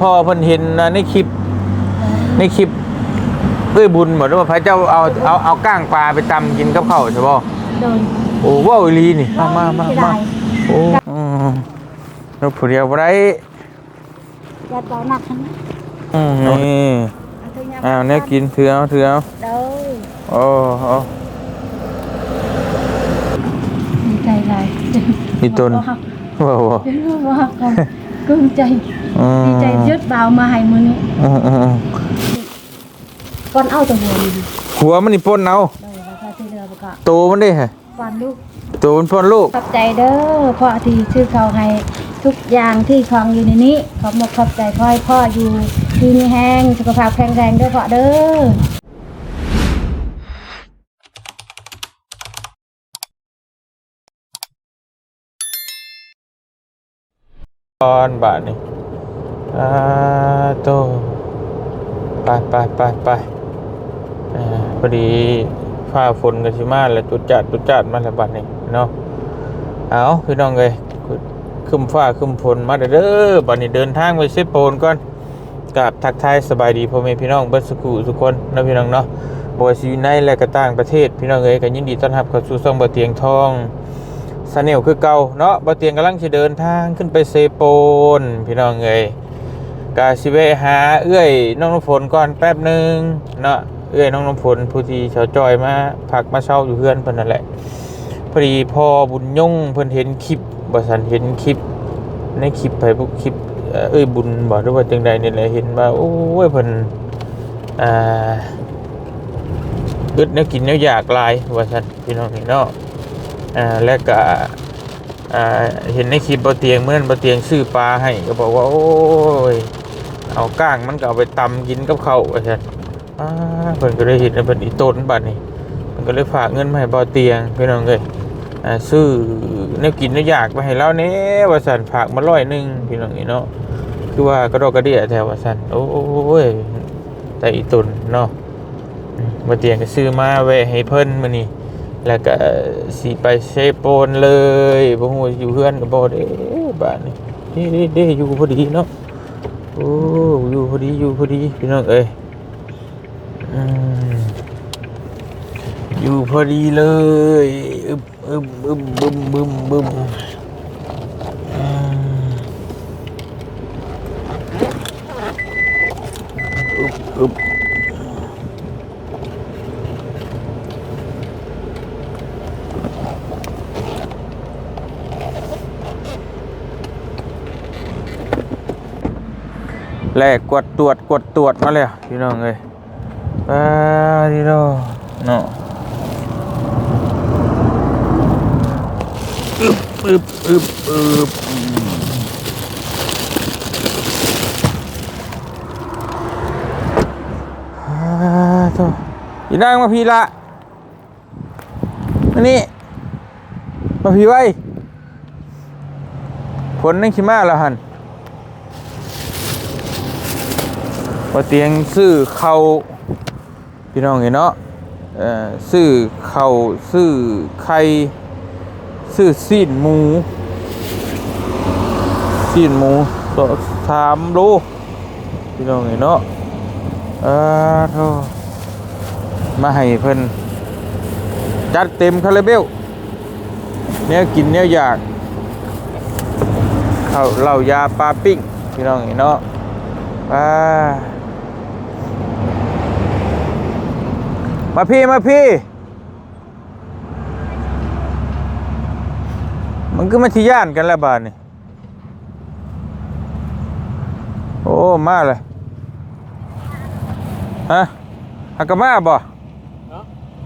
พ่อเพิ่นเห็นนะในคลิปในคลิปเอ้ยบุญบอกว่าพระเจ้าเอาเอาเอาก้างปลาไปตำกินกับข้าวใช่ป่ะโดยโอ้ว้าวอีหลีนี่มามามาที่มาใดโอ้อืมรถผู้เดียวบ่ได้ยัดเบาหนักทั้งนั้นอืมนี่เอาเถอะยามอ้าวเนี่ยกินเถือเอาเถือเอาโดยโอ้โอ้ดีใจหลายพี่ต้นว้าวว้าวว้าวเดี๋ยวรู้ว่าเขากลุ้มใจอืม ดีใจยึดเบามาให้มื้อนี้อืมอืมอืมก่อนเอาแตัวหัวนี่หัวมันนี่ป่นเอาโดยแล้วก็ที่เหลือก็โตมันได้ฮะฟันลูก โตมันป่นลูก ขอบใจเด้อพ่อที่ชื่อเขาให้ทุกอย่างที่คลองอยู่ในนี้ ขอบมกขอบใจพ่อให้พ่ออยู่ดีมีแห้งสุขภาพแข็งแรงเด้อพ่อเด้อตอนบาทนี่ อ่าโตไปไปไปไปอ่าพอดีฟ้าฝนกันชิมาแล้วจุดจัดจุดจัดมาแล้วบัดนี้เนาะเอาพี่น้องเลยขึ้นฟ้าขึ้นฝนมาเด้อเด้อบัดนี้เดินทางไปเซฟโปนก่อนกับทักทายสบายดีพ่อแม่พี่น้องเบิดสุขุทุกคนนะพี่น้องเนาะบ่ว่าสิอยู่ในและก็ต่างประเทศ พี่น้องเอ้ยก็ยินดีต้อนรับเข้าสู่ช่องบ่เตียงทองสเนลคือเก่าเนาะบ่เตียงกำลังสิเดินทางขึ้นไปเซโปนพี่น้องเอ้ย กาสิเวหา เอื้อยน้องน้ำฝนก่อนแป๊บหนึ่งเนาะเอื้อยน้องน้ำฝนผู้ที่ชาวจอยมาพักมาเช่าอยู่เฮือนเพิ่นนั่นแหละพอดีพอบุญยงเพิ่นเห็นคลิปบสันเห็นคลิป ในคลิปไผพวกคลิปเอ้ยบุญบ่หรือว่าจังใดนี่แหละเห็นว่าโอ้ยเพิ่นอ่าอึดแนวกินแนวอยากลายว่าซั่นพี่น้องนี่เนาะอ่าและก็อ่าเห็นในคลิปบนเตียงเมื่อนบนเตียงซื้อปลาให้ก็บอกว่า โอ้ย เอาก้างมันก็เอาไปตำกินกับเขาวว่าซั่นอ่าเพิ่นก็เลยเห็นว่าเป็นอีต้นบัดนี้เพิ่นก็เลยฝากเงินมาให้บ่อเตียงพี่น้องเอ้ยอ่าซื้อแนวกินแนวอยากไปให้เราแหน่ว่าซั่นฝากมาร้อยหนึ่งพี่น้องนี่เนาะคือว่ากระดอกกระเดี่ยแถวว่าซั่นโอ้ยแต่อีต้นเนาะมบ่เตียงก็ซื้อมาแวะให้เพิ่นมื้อนี้แล้วก็สีไปเซโปนเลยบ่ฮู้ว่าอยู่เฮือนก็บ่เด้บ้านนี่นี่นี่เด้อยู่พอดีเนาะ อ้อยู่พอดีอยู่พอดีพี่น้องเอ้ยอืมอยู่พอดีเลยอึบอึบอึบบึมบึมบึมอืมอึบอึบ แลกกดตรวจกดตรวจมาเลยพี่น้องเอ้ยปาดิโดเนาะอึบอึบอึบอึบอ่าโถ่อีนางมาพี่ละนี่มาพี่ไว้ฝนนั่งขี้มาแล้วหัน พอเตียงซื้อเขาพี่น้องเห็นเนาะเออซื้อเขาซื้อไข่ซื้อซีนหมูซีนหมูสองสามโลพี่น้องเห็นเนาะเออโธ่มาให้เพิ่นจัดเต็มคาราเบลเนี้ยกินเนี้ยอยากเขาเหล้ายาปลาปิ้งพี่น้องเห็นเนาะอ่า มาพี่มาพี่ มันก็มาที่ย่านกันแล้วบาดนี่โอ้มาเลยฮะฮักกะมาบ่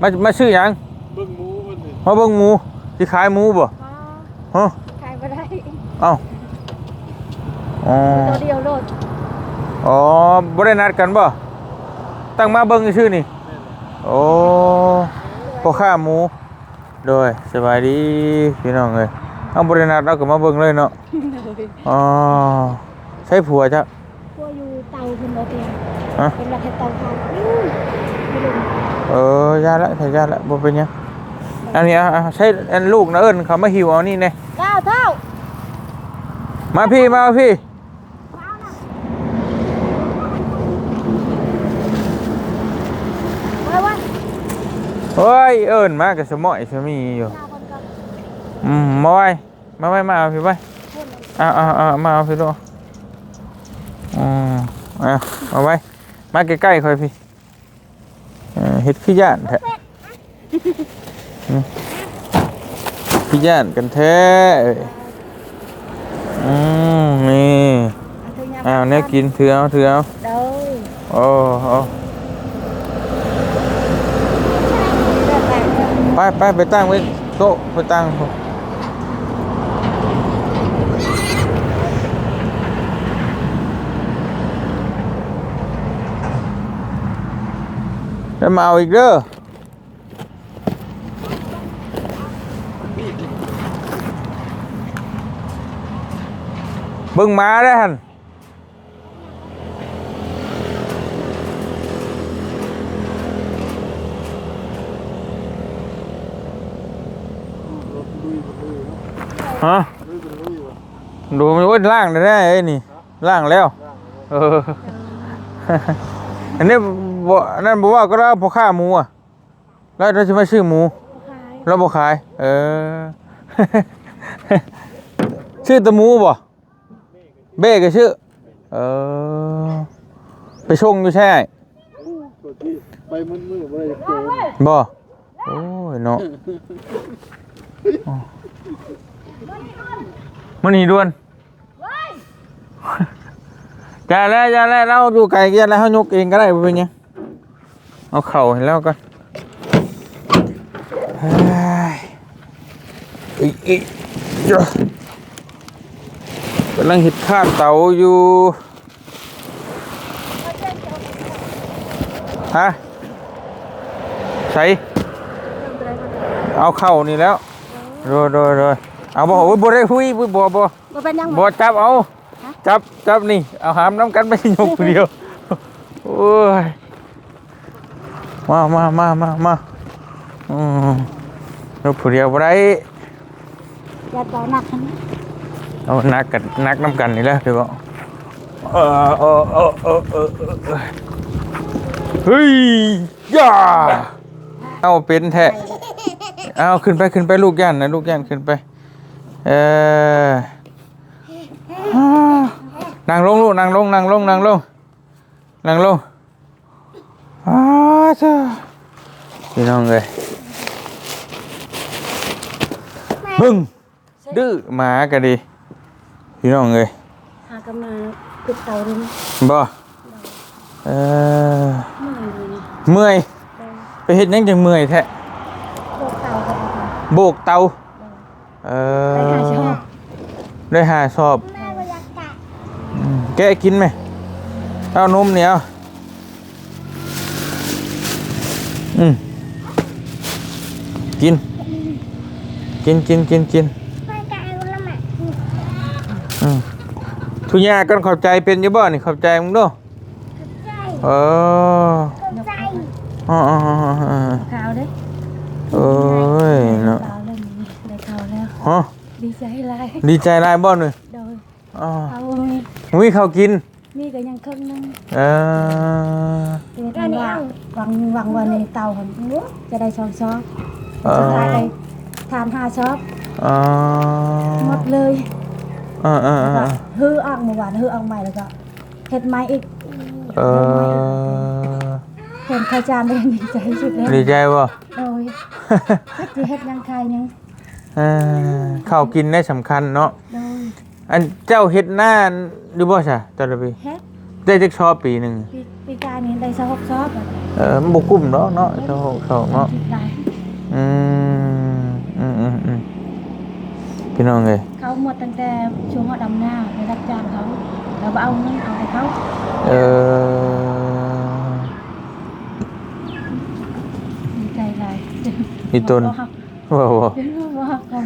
มามาซื้อหยังเบิ่งหมูมันนี่มาเบิ่งหมูที่ขายหมูบ่ฮะใครไม่ได้เอ้าอ๋อตัวเดียวโลดอ๋อบ่ได้นัดกันบ่ตั้งมาเบิ่งชื่อนี่ โอ้พ่อค้าหมูโดยสบายดีพี่น้องเอ้ยเอาบริณาเราก็มาเบิ่งเลยเนาะอ๋อใช้ผัวจ้ะพวกอยู่เตาคุณโอเตียงฮะเป็นรักให้เตาเขาอู้ยไม่รู้เออยาละใช่ยาละบ่เป็นหยังอันนี้อะใช้อันลูกนะเอิ้นเขามาหิวเอานี่แน่เก้าเท่ามาพี่มาพี่ เก้าน่ะ โอ้ยเอิ้นมากับสมอยสมีอยู่อืมมาไว้มาไว้มาเอาพี่ไว้เอาเอาเอามาเอาพี่ดูอืมเอาเอาไว้มาใกล้ๆค่อยพี่เออเฮ็ดขี้ย่านแท้อืมขี้ย่านกันแท้เอ้ยอืมนี่อ้าวเนี่ยกินถือเอาถือเอาเด้อโอ้โอ้ ไปไปไปตั้งไว้โต๊ะไปตั้งแล้วมาเอาอีกเด้อเบิ่งหมาได้อหั่น ฮะดูมันว่าล่างได้ได้ไอ้นี่ล่างแล้วเอออันนี้บ่อันนั้นบอกว่าก็ได้พอค่าหมูอะแล้วเราจะไม่ซื้อหมูเราบอกขาย เออ ชื่อแตะหมูบ่เบ้ก็ชื่อ เออ ไปชงอยู่ใช่ตัวที่ไปมืดมืดๆบ่ได้จะเจอบ่โอ้ยเนาะ มันนี่ด่วนอย่าแล้วอย่าแล้วเราอยู่ไกลกันแล้วเฮายกเองก็ได้บ่เป็นหยังเอาเข่าให้แล้วกันอีอีกำลังห็ดข้าวเตาอยู่ฮะใส่เอาเข่านี่แล้วโดยโดยโดย เอาบ่โอ้ยบ่ได้คุยบ่บ่บ่บ่เป็นหยังบ่จับเอา จับจับนี่ เอาหามน้ำกันไม่ยกผู้เดียว โอ้ย มามามามามาอืมยกผู้เดียวบ่ได้อย่าต่อหนักนะเอานักกันนักน้ำกันนี่แหละเดี๋ยวบอกเออเออเออเออเออเออเออเฮ้ยย่าเอาเป็นแท้เอาขึ้นไปขึ้นไปลูกย่านนะลูกย่านขึ้นไป เอออ่านั่งลงลูกนั่งลงนั่งลงนั่งลงนั่งลงอ้าจ้าพี่น้องเลยบึ้งดื้อหมาก็ดี พี่น้องเลยหากนมาปิดเตาเลยนะบ่เออเมื่อยเลยนะเมื่อยไปเฮ็ดหยังจังเมื่อยแท้โบกเตากันค่ะโบก เตาเอไปอหาชอบ ได้หาชอบอืมแกะกินไหมเอานมเนี่ยเอาอืมกิน กินกินกินกินอืมทุยากันขอบใจเป็นอยี่บ่นี่ขอบใจมึงเด้วยเอออ๋ออ๋ออ๋ออ๋อขาวเด้อโอ้ยเนาะขาวแล้วนี่ได้ขาวแล้ว ฮะดีใจหลายดีใจหลายบ่หน่อยโดยอ๋อเอามีมีข้าวกิน มีก็ยังครึ่งนึงเออ เดี๋ยวทำว่าหวังหวังวันในเตาหันจะได้สองซอบเออสุดท้ายได้ทานห้าซอบอ๋อหมดเลยเออเออเอแล้วก็อฮืออ่างเมื่อวานฮืออ่างใหม่แล้วก็เฮ็ดไม้อีกเออเห็นข้าวจานได้ดีใจสุดเลยดีใจบ่โอ้ยจะเฮ็ดยังใครยังเออข้าวกินได้สำคัญเนาะ โดยอันเจ้าเฮ็ดหน้าดูบ่ใช่แต่ละปีเฮ็ดได้จักชอบปีหนึ่งปีปีกายนี้ได้สักหกซอบอะเออมันบ่กุ้มเนาะเนาะเจ้าหกสองเนาะ คิดได้อืมอืมอืมอืมพี่น้องเอ้ยเขาหมดตั้งแต่ช่วงเขาดำหน้าไปรับจ้างเขาเราเอาเงินเอาให้เขาเออ ดีใจหลายมีตนบอกว้าวเดี๋ยวว่าเขา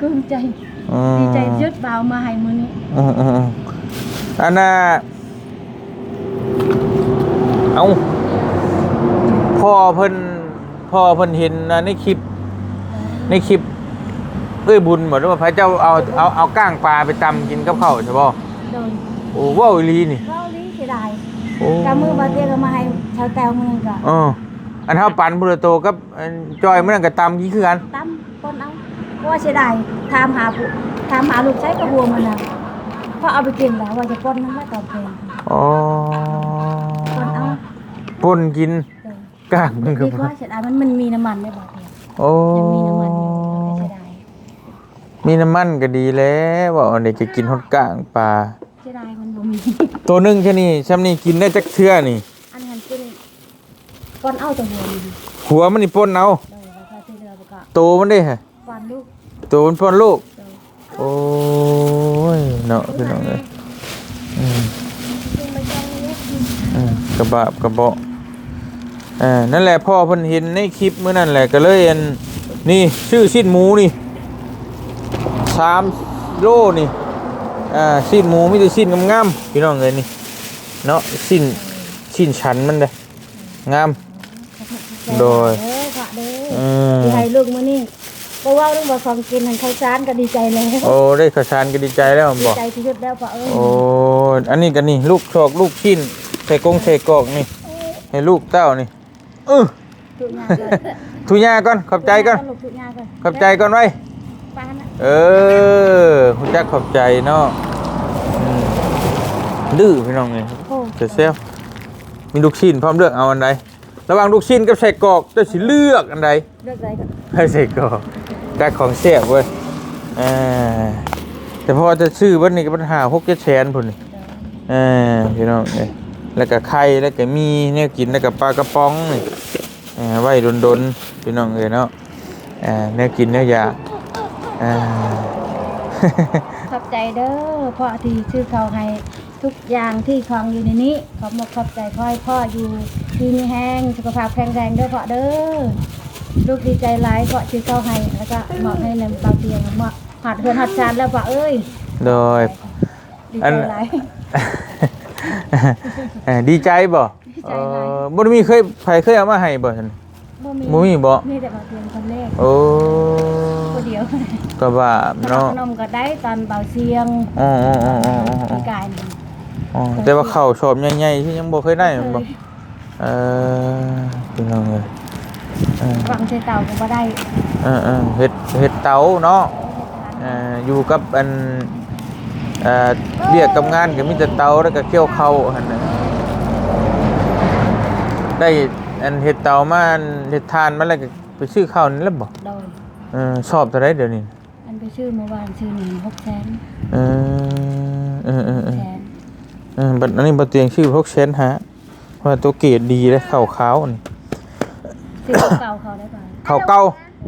กลุ้มใจอืมดีใจยึดเบามาให้มื้อนี้อืมอืมอืมอันน่ะเอาพ่อเพิ่นพ่อเพิ่นเห็นนะในคลิป ในคลิปเอ้ยบุญบอกว่าพระเจ้าเอาเอาเอาก้างปลาไปตำกินกับข้าวใช่ป่ะโดนโอ้ว้าวอีหลีนี่เราลีเสียดายโอ้กามือบาเตียก็มาให้ชาวแตวมือก็เอออันเฮาปันพุทธโตกับอันจอยมันนนก็ตำกี่คือกันตั้มคนเอาเพราะ ว่าเสียดายถามหาผู้ถามหาลูกใช้กระบวมันนะเพราะเอาไปกินแล้วว่าจะป้นมันไม่ตอบแทนอ๋อคนเอาป่นกินเลยกากมันก็ดีกว่าเสียดายมันมันมีน้ำมันไม่บอกเลยโอ้ยังมีน้ำมันอยู่เสียดายมีน้ำมันก็ดีแล้วว่าอันนี้จะกินฮอดกลางปลาเสียดายมันบ่มีตัวหนึงแค่นี้ซ้ำนี่กินได้จักเทื่อนี่อันนั้นกินก้อนเอาตัวหัวมันหัวมันนี่ป่นเอาเลยแล้วก็ที่เหลือก็โตมันได้ฮะ ก้อนลูกโตมันป่นลูกเลยโอ้ยเนาะพี่น้องเอ้ยอืมกินไปจังเลยอืมกระบะกระเบาะอ่านั่นแหละพ่อเพิ่นเห็นในคลิปมื้อนั่นแหละก็เลยอันนี่ชื่อชิ้นหมูนี่สามโลนี่อ่าชิ้นหมูมีแต่ชิ้นงามๆพี่น้องเอ้ยนี่เนาะชิ้นชิ้นชันมันเด้งามโดยเด้อค่ะเด้ออืมที่ให้ลูกมื้อนี้ บ่เว้าเรื่องว่าของกินหันข้าวสารก็ดีใจแล้วโอ้ได้ข้าวสารก็ดีใจแล้วดีบอกใจที่สุดแล้วป่ะเอ้ยโอ้อันนี้ก็นี่ลูกชอกลูกชิ้นใส่กงใส่กรอกนี่ ให้ลูกเต้านี่เออทุกอย่างเลยทุยาก่อนขอบใจก่อนลูกทุกอย่างก่อนขอบใจก่อนไว้ป้าน่ะเออคุณจักขอบใจเนาะอืมดื้อพี่น้องไงโอ้เสียเซลมีลูกชิ้นพร้อมเลือกเอาอันใด ระหว่างลูกชิ้นกับใส่กรอกเจะสิเลือกอันใดเลือกได้ก่อนให้ใส่กรอกได้ของเสียบเว้ยอ่าแต่พอจะซื้อวันนี้ก็ปัญหาหกเจ็ดแสนพุ่นนี่อ่าพี่น้องเอ้ยแล้วก็ไข่แล้วก็มีเนี่ยกินแล้วก็ปลากระป๋องนี่อ่าไว้ดนๆพี่น้องเอ้ยเนาะอ่าเนี่ยกินเนี่ยอยากอ่าขอบใจเด้อพ่อที่ชื่อเขาให้ทุกอย่างที่คลองอยู่ในนี้ขอบมกขอบใจพ่อให้พ่ออยู่ ที่มีแห้งสุขภาพแข็งแรงเด้อพ่อเด้อลูกดีใจหลายพ่อชื่อเขาให้แล้วก็เหมาะให้นำเบาเตียงเหมาะหัดเฮือนหัดชานแล้วพ่อเอ้ยโดยดีอัใจนหลายเอ่อดีใจบ่ดีใจเอหลายอบ่ได้มีเคยไผเคยเอามาให้บ่ท่านบ่บ่มีบ่มีแต่เบาเตียงคนแรกโอ้คนเดียวก็ว่าขนเนาะมขนมก็ได้ตอนเบาเสียงอ๋ออ๋ออ๋ออ๋ออ๋อพี่กายนี่อ๋อแต่ว่าข้าวชอบใหญ่ๆที่ยังบ่เคยได้แม่นบ่เคย เออพี่น้องเอ้ยเออวางใส่เตาก็บ่ได้เออเออเฮ็ดเฮ็ดเตาเนาะเอ่ออยู่กับอันเอ่อเรียกกับงานก็มีแต่เตาแล้วก็เกี่ยวข้าวหั่นน่ะได้อันเฮ็ดเตามาอันเฮ็ดทานมาแล้วก็ไปซื้อข้าวนี่แล้วบ่โดยเออชอบเท่าไรเดี๋ยวนี้อันไปชื่อเมื่อวานชื่อหนึ่งหกแสนเออเออเออเออแสนเออบัดอันนี้บัดเตียงชื่อพวกเชนฮะ ว่าตัวเกรดดีเลยข้าวขาวนี่ซื้อเก่าเขาได้ป่ะข้าวเก่า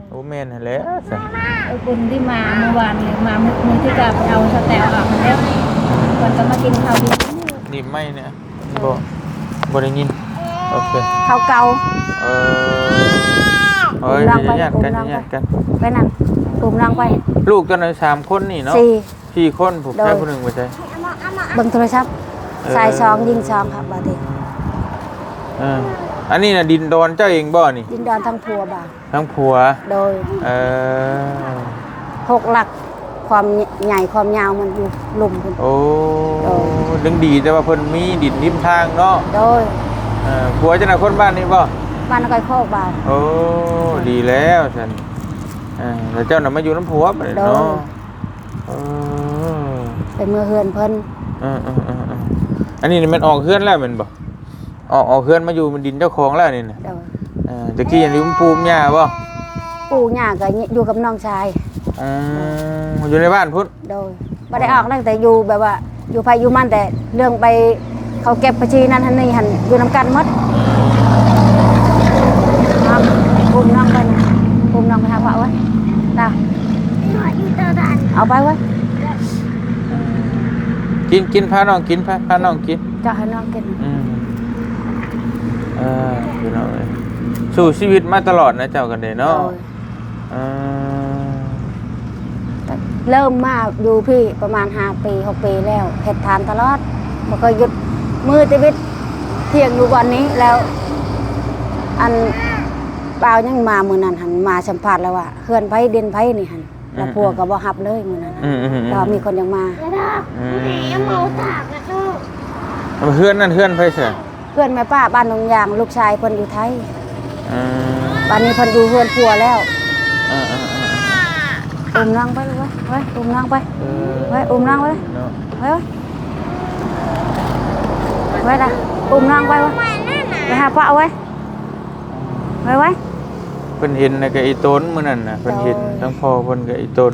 โอ้แม่นหั่นแหละจ้ะเออคนที่มาเมื่อวานเลยมาเมื่อมือที่กลับเอาสแตลออกมาแล้ววันก็มากินข้าวดีนี่ไม่เนี่ยบ่บ่ได้ยินโอเคข้าวเก่าเออเอ้ยลองไปญาติกันลองไปญาติกัน ไปนั่นกลุ่มรังไปลูกตอนนั้นสามคนนี่เนาะสี่สี่คนผมโดยแค่ผู้หนึ่งหัวใจเบิ่งโทรศัพท์เออสายซองยิงซองครับบาดนี้เอออันนี้น่ะดินดอนเจ้าเองบ่นี่ ดินดอนทั้งพัวบ่าทั้งผัว โดยเออ หกหลักความใหญ่ความยาวมันอยู่หลุมพุ่น โอ้โดยดึงดีแต่ว่าเพิ่นมีดินริมทางเนาะโดยเออผัวเจะน่ะคนบ้านนี้บ่ บ้านนกอยโคกบ่าวโอ้ ดีแล้วฉันเออแล้วเจ้าน่ะมาอยู่น้ำผัวบัดนี้เนาะเออเป็นมือเฮือนเพิ่นเออเออเออเอออันนี้นี่มันออกเคลื่อนแล้วแมันบ่ ออกออกเคลื่อนมาอยู่มันดินเจ้าของแล้วนี่น่ะโดยเออตะกี้ยังอยู่มันปูมหญ้าบ่ปู่ย่าก็อยู่กับน้องชาย อืมอยู่ในบ้านพุ่นโดยไม่ได้ออกตั้งแต่อยู่แบบว่า อยู่ภายอยู่มันแต่เรื่องไปเขาเก็บบัญชีนั้นทันนี่หันอยู่น้ำกันหมดครับปุ่มน้องไปนะปุ่มน้องไปหาพระไว้ตาเอาไปไว้กินกินพาน้องกินพาพาน้องกินเจะให้น้องกิน อืม เออพี่น้องเอ้ยสู้ชีวิตมาตลอดนะเจ้ากันเด้โดเนาะยเออเริ่มมาอยู่พี่ประมาณห้าปีหกปีแล้วเห็ดทานตลอดบ่เคยหยุดมือชีวิตเที่ยงอยู่วันนี้แล้ว อันเปล่ายังมามือนั้นหันมาสัมผัสแล้วว่าเฮือนไผดินไผนี่หันแล้วพัวก็บ่ฮับเลยมือนั้นอืมอืมอืมแล้วมีคนยังมาอืมเฮือนนั่นเฮือนไผเสียเพื่อนแม่ป้าบ้านหนองยาง ลูกชายคนอยู่ไทยอืมบัดนี้เพิ่นอยู่เฮือนผัวแล้วอ่าอ่าอ่าอ่าอุ้มนางไปลูกไว้ไว้อุ้มนางไป เออไว้อุ้มนางไว้เนาะไว้ไว้ไว้ละอุ้มนางไว้ไว้ไปหาพ่อเอาไว้ไว้ไว้ เพิ่นเห็นนะกับไอ้ต้นมื้อนั้นน่ะเพิ่นเห็นโอ้ยทั้งพ่อเพิ่นกับไอ้ต้น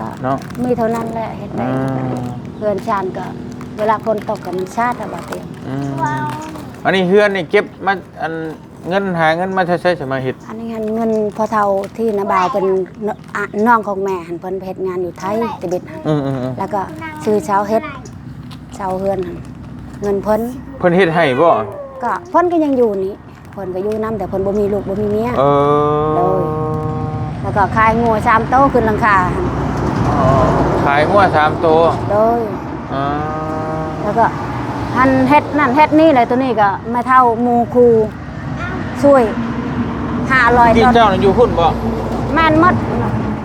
ก็เนาะมีเท่านั้นแหละเห็นไหมอืมเฮือนชานก็ เวลาฝนตกก็มันชาดอะบาดเตียงอืม อันนี้เฮือนนี่เก็บมาอันเงินหาเงินมาใช้ใช้สมาเฮ็ดอันนี้หันเงินพอเท่าที่นาบาวเป็นนอะน้องของแม่หันเพิ่นไปเฮ็ดงานอยู่ไทยติบิดหันอืมอืมอืมแล้วก็ซื้อเช้าเฮ็ดเช้าเฮือนหันเงินเพิ่นเพิ่นเฮ็ดให้บ่ก็เพิ่นก็ยังอยู่นี่เพิ่นก็อยู่นํแต่เพิ่นบ่มีลูกบ่มีเมีย เอโดอยแล้วก็ขายงัวชามโตขึ้นหลังคาหั่นขายงัวสามตัวโดย อ่าแล้วก็ หันเฮ็ดนั่นเฮ็ดนี่เลยตัวนี้ก็ไม่เท่าหมู่ครูช่วย500กินต้นเจ้าน่ะอยู่พุ่นบ่แม่นหมด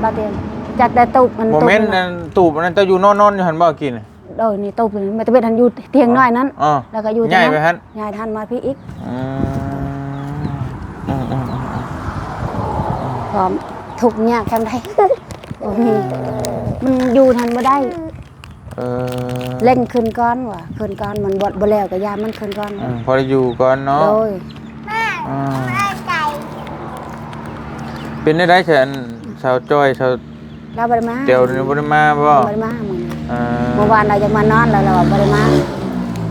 บาดเตียงจากแต่ตุกมันโมตุกเมนต์นั้นตูบอันนั้นเจ้าอยู่นอนๆอยู่หั่นบ่กินโดยนี่ตุกมันจะเป็นทันอยู่เตียงน้อยนั้นอ๋อแล้วก็อยู่ย้ายไปหั่นยายท่านมาพี่อีกอืมอืมอืมอืมพร้อมทุกข์ยากทำได้โอ้มีมันอยู่ทันบ่ได้ เออเล่นขึ้นก้อนว่ะขึ้นก้อนมันบดบ่แล้วก็ยามันขึ้นก้อนอืมพอได้อยู่ก่อนเนาะโดยอ่าเป็นได้ได้แค่อันชาวจ้อยชาวเราบ่ได้มาเตียวนี่บ่ได้มาบ่บ่ได้มามื้อนี้อ่าเมื่อวานเราจะมานอนแล้วเราบ่ได้มา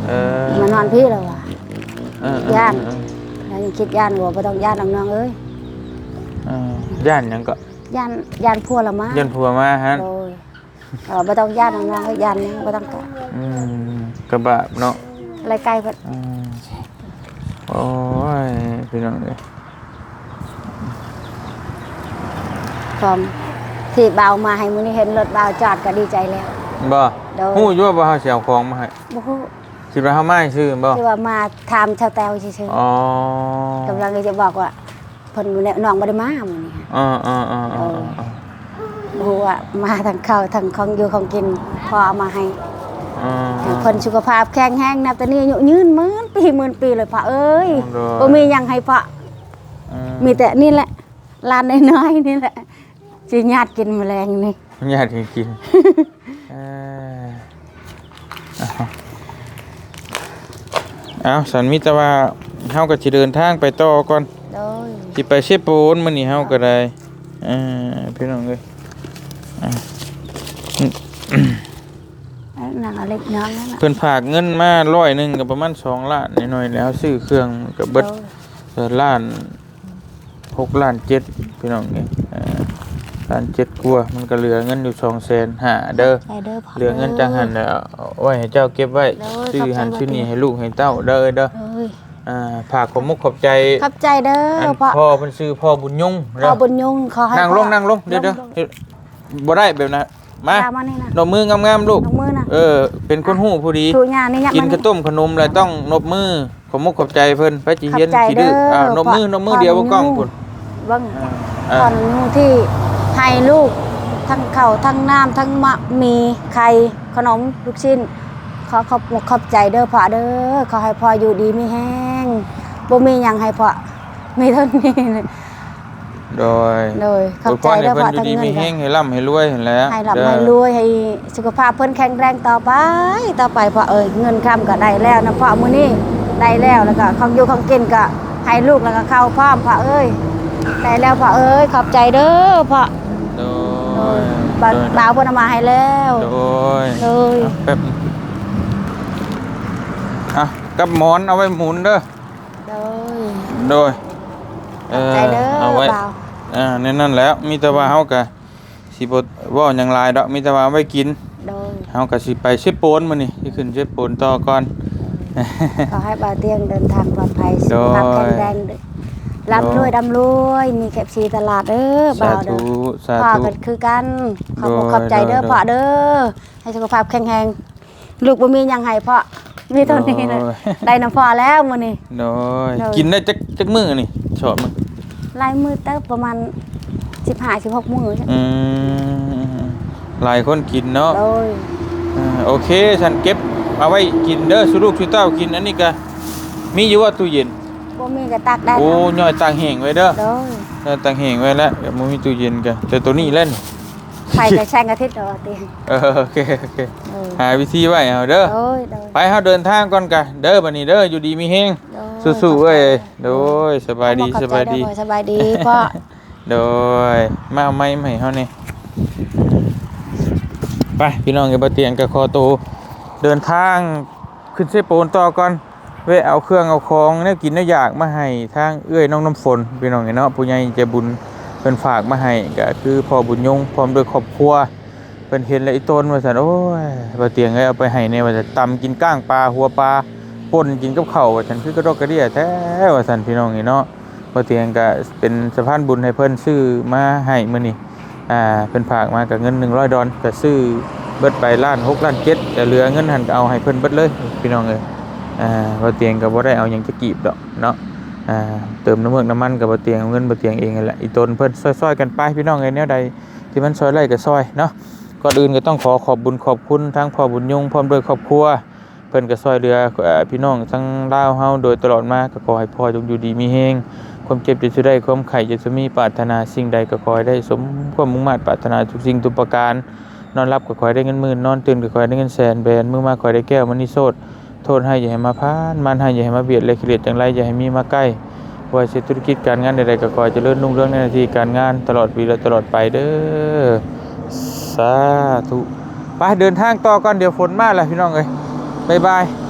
เออมานอนพี่แล้วว่ะเออเออย่านเรายังคิดย่านว่าบ่ต้องย่านน้องๆเอ้ยเออย่านหยังก็ย่านย่านพัวละมาย่านผัวมาฮะโดย เราบ่ต้องย่านน้องๆเอ้ยย่านหยังบ่ต้องกะอืมกระบะเนาะอะไรไกลเพิ่นอืมโอ้ยพี่น้องเอ้ยพร้อมที่เบาวมาให้มื้อนี้เห็นรถเบาวจอดก็ดีใจแล้ว บ่โดย ฮู้อยู่ว่าบ่เฮาสิเอาของมาให้บ่ฮู้คิดว่าเฮามาให้ซื้อบ่ที่ว่ามาถามชาวแตวซื่ออ๋อๆกำลังจะบอกว่าเพิ่นเนี่ยน้องบ่ได้มามื้อนี้อ๋ออ๋ออ๋ออ๋ ออ๋อบ่ฮู้ว่ามาทั้งข้าวทั้งของอยู่ของกินพอเอามาให้อ๋อเพิ่นสุขภาพแข็งแรงนับแต่นี้อายุยืนหมื่นปีหมื่นปีเลยพ่อเอ้ยโดยบ่มีหยังให้พ่ออืมีแต่นี่แหละร้านน้อยๆนี่แหละสิญาติกินแมลงนี่ ญาติให้กินเอ้ยเอาเอาสันมิตรว่าเฮาก็สิเดินทางไปต่อก่อน โดยสิไปเชฟโปนมื้อนี้เฮาก็ได้อ่าพี่น้องเอ้ย นางอเล็กน้องนั่นน่ะเพิ่นฝากเงินมาร้อยหนึงก็ประมาณ2ล้านนิดหน่อยแล้วซื้อเครื่องก็เบิดโดยเออล้านหกล้านเจ็ดพี่น้องเอ้ยอ่าล้านเจ็ดกว่ามันก็เหลือเงินอยู่2แสนห้าเด้อ ไปเด้อพ่อเหลือเงินจังหันเอาไว้ให้เจ้าเก็บไว้เด้อซื้อหันขอบใจซื้อนี่มากให้ลูกให้เต้าเด้อเด้อเอ้ยอ่าฝากขอบมุกขอบใจขอบใจเด้อัอนพ่อพ่อเพิ่นชื่อพ่อบุญยงพ่เด้ออบุญยงขอให้นั่งลงพ่อนั่งลงเดี๋ยวเดี๋ยวเดี๋ยว บ่ได้แบบนั้นมาตามมานี่นะนบมืองามๆลูก นกมือนะเออ เป็นคนหู้ผู้ดีถูกยานี่ยักกินมาข้าวต้มขนมแล้วต้องนบมือขอบมุกขอบใจเพิ่นไปจิเฮียนขอบใจสิดื้อเด้ออ่านบมือนบมือเดียวบ่กล้องพุ่น เบิ่งอ่า ตอนนู้นที่ให้ลูก ทั้งข้าวทั้งน้ำทั้งมะมีไข่ขนมลูกชิ้น ขอขอบขอบใจเด้อพ่อเด้อขอให้พ่ออยู่ดีมีแห้งบ่มีหยังให้พ่อมีเท่านี้เลย โดยเลยขอบใจอวยพรเด้อให้พ่อเพิ่นอยู่ทั้งดีเงินมีแฮงค่ะให้ร่ำให้รวยหั่นแหล้วให้ร่ำให้รวยให้สุขภาพเพิ่นแข็งแรงต่อไป ต่อไปพ่อเอ้ยเงินค้ำก็ได้แล้วนะพ่อมื้อนี้ได้แล้วแล้วก็ของอยู่ของกินก็ให้ลูกแล้วก็เข้าพร้อมพ่อเอ้ยได้แล้วพ่อเอ้ยขอบใจเด้อพ่อโดโดยยบ่าวบ่าวเพิ่นเอามาให้แล้วโดยเลยแป๊บนึงอะกับหมอนเอาไว้หมุนเด้อเลยโดยเออใจเด้อเอาไว้บ่าว อ่าในนั่นแหล้วมีแต่ว่าเฮาก็สิบ่เว้าหยังหลายดอกมีแต่ว่าเอาไว้กินโดยเฮาก็สิไปเชฟโปนมื้อนี้สิขึ้นเชฟโปนต่อก่อน ขอให้บ่าวเตียงเดินทางปลอดภัยสุขภาพโดยแข็งแรงเด้อร่ำรวยร่ำรวยมีแคปซีตลาดเด้อสาบ่าวธุเด้อสาพ่อธุก็คือกันขอบโดยขอบใจเด้อโดยพ่อเด้อให้สุขภาพแข็งแรงลูกบ่มีหยังให้พ่อมีเท่านี้นะโดยได้น้ำพ่อแล้วมื้อนี้โดยโดยกินได้จักจักมื้อนี่ชอบมัน ลายมือเติบประมาณ15 16มื้อจ้ะอืมหลายคนกินเนาะโดยอ่าโอเคฉันเก็บเอาไว้กินเด้อสุลูกสุเต้ากินอันนี้ก็มีอยู่ว่าตู้เย็นบ่มีก็ตักได้โอ้ย่อยต่างแห่งไว้เด้อโดยย่อยต่างแห่งไว้แล้วเดี๋ยวมันมีตู้เย็นกันแต่ตัวนี้เล่นไข่จะแช่งอาทิตย์เด้อเตียงเออโอเคโอเคโดยหาวิธีไว้เอาเด้อโดยโดยไปเฮาเดินทางก่อนกะเด้อบัดนี้เด้ออยู่ดีมีแฮง โดย สู้ๆเว้ยโดยสบายดีขอบสใจบายดีเอสบายดีพ่อโดยมาเอาไม้มาให้เฮานี่ไปพี่น้องอย่าบ่เตียงกับคอโตเดินทางขึ้นเสโปนต่อก่อนเวยเอาเครื่องเอาของเนี่ยกินเนี่ยอยากมาให้ทางเอื้อยน้องน้ำฝนพี่น้องเนาะผู้ใหญ่ใจบุญเพิ่นฝากมาให้ก็คือพ่อบุญยงพร้อมด้วยครอบครัวเพิ่นเห็นแล้วอีต้นว่าซั่นโอ้ยบ่เตียงเอ้ยเอาไปให้เนี่ยว่าจะตำกินก้างปลาหัวปลา ป่นกินกับเข่าว่าซั่นคือกระดกกระเดียแท้ว่าซั่นพี่น้องนี่เนาะพอเตียงก็เป็นสะพานบุญให้เพิ่นซื้อมาให้มื้อนี้อ่าเพิ่นฝากมากับเงิน100ดอลก็ซื้อเบิดไปล้าน6ล้าน7แต่เหลือเงินหันก็เอาให้เพิ่นเบิดเลยพี่น้องเอ้ยอ่าพอเตียงก็บ่ได้เอาหยังจะกีบดอกเนาะอ่าเติมน้ำมันน้ำมันกับบ่เตียงเงินบ่เตียงเองนั่นแหละอีตนเพิ่นซอยๆกันไปพี่น้องเอ้ยแนวใดที่มันซอยไร่ก็ซอยเนาะก่อนอื่นก็ต้องขอขอบบุญขอบคุณทั้งพ่อบุญยงพร้อมด้วยครอบครัว เพิ่นก็ซอยเหลือพี่น้องทั้งลาวเฮาโดยตลอดมาก็ขอให้พ่อจงอยู่ดีมีแฮงความเจ็บจะได้ความไข่จะจะมีปรารถนาสิ่งใดก็ขอให้ได้สมความมุ่งมั่นปรารถนาทุกสิ่งทุกประการ นอนรับก็ขอให้ได้เงินหมื่นนอนตื่นก็ขอให้ได้เงินแสนแบนมือมาขอให้ได้แก้วมันนี่โสดโทษให้อย่าให้มาพานมันให้อย่าให้มาเบียดเลยเกลียดจังไรอย่าให้มีมาใกล้ว่าเศรษฐกิจการงานใดๆก็ขอให้เจริญรุ่งเรื่องในนาทีการงานตลอดปีและตลอดไปเด้อสาธุไปเดินทางต่อก่อนเดี๋ยวฝนมาแล้วพี่น้องเอ้ย บ๊ายบาย